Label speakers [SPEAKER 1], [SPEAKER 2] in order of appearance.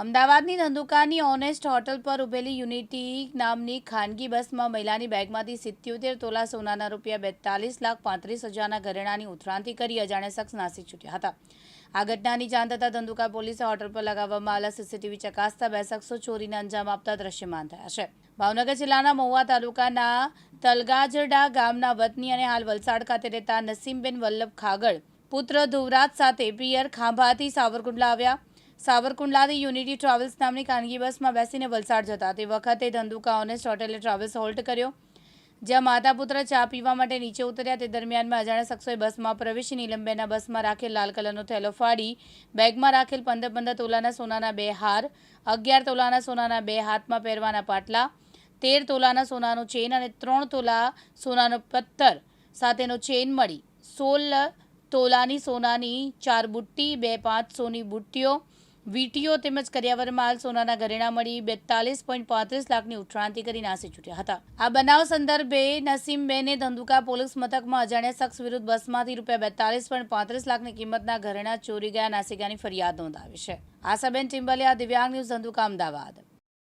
[SPEAKER 1] અમદાવાદની ધંધુકાની honest hotel પર ઉભેલી યુનિટી નામની ખાનગી બસમાં મહિલાની બેગમાંથી સિત્યોતેર તોલા સોનાના રૂપિયા બેતાલીસ લાખ પાંત્રીસ હજારના ઘરેણાની ઉથરાંતી કરી અજાણ્યા શખ્સ નાસી છૂટ્યા હતા. આ ઘટનાની જાણ થતાં ધંધુકા પોલીસે હોટલ પર લગાવવામાં આવેલા સીસીટીવી ચકાસતા બે શખ્સો ચોરીને અંજામ આપતા દ્રશ્યમાન થયા છે. ભાવનગર જિલ્લાના મહુવા તાલુકાના તલગાજરડા ગામના વતની અને હાલ વલસાડ ખાતે રહેતા નસીમબેન વલ્લભ ખાગળ પુત્ર ધુવરાજ સાથે પિયર ખાંભાથી સાવરકુંડલા આવ્યા. સાવરકુંડલાથી યુનિટી ટ્રાવેલ્સ નામની ખાનગી બસમાં બેસીને વલસાડ જતા. તે વખતે ધંધુકા ઓનેસ્ટ હોટેલે ટ્રાવેલ્સ હોલ્ટ કર્યો. જ્યાં માતા પુત્ર ચા પીવા માટે નીચે ઉતર્યા, તે દરમિયાનમાં અજાણ્યા શખ્સોએ બસમાં પ્રવેશી નીલમબેના બસમાં રાખેલ લાલ કલરનો થેલો ફાડી, બેગમાં રાખેલ પંદર પંદર તોલાના સોનાના બે હાર, અગિયાર તોલાના સોનાના બે હાથમાં પહેરવાના પાટલા, તેર તોલાના સોનાનું ચેન અને ત્રણ તોલા સોનાનો પથ્થર સાથેનો ચેન મળી. સોળ તોલાની સોનાની ચાર બુટ્ટી, બે પાંચ સોની બુટ્ટીઓ વીટીઓ તેમજ કરિયાવર માલ સોનાના ઘરેણા મળી બેતાલીસ પોઈન્ટ પાંત્રીસ લાખની ઉઠ્રાંતિ કરી નાસી છૂટ્યા હતા. આ બનાવ સંદર્ભે નસીમબેને ધંધુકા પોલીસ મથકમાં અજાણ્યા શખ્સ વિરુદ્ધ બસમાંથી રૂપિયા બેતાલીસ પોઈન્ટ પાંત્રીસ લાખની કિંમતના ઘરેણા ચોરી ગયા નાસી ગયાની ફરિયાદ નોંધાવી છે. આશાબેન ટિમ્બલિયા દિવ્યાંગ ન્યૂઝ ધંધુકા અમદાવાદ.